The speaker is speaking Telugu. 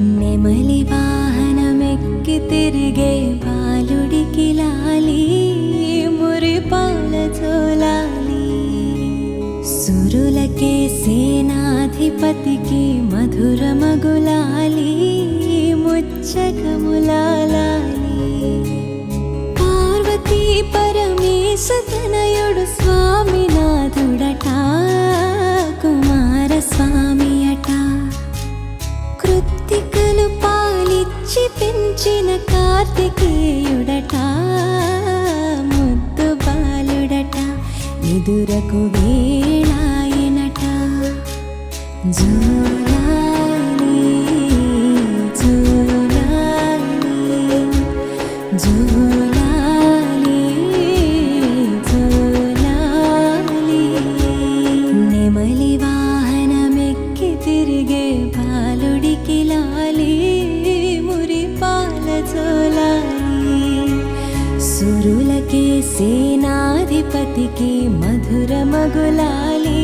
నెమలి వాహనమెక్కి తిరిగే బాలుడికి లాలి మురి మురిపాల చోలాలి. సురులకే సేనాధిపతికి మధుర మగులాలి ముచ్చకములాలి పాలిచ్చి పెంచిన కార్తికేయుడట ముద్దు బాలుడట ఎదురకు వేళాయనట జూలాలి జూలాలి జూలా సురులకే సేనాధిపతికి మధుర మగులాలి.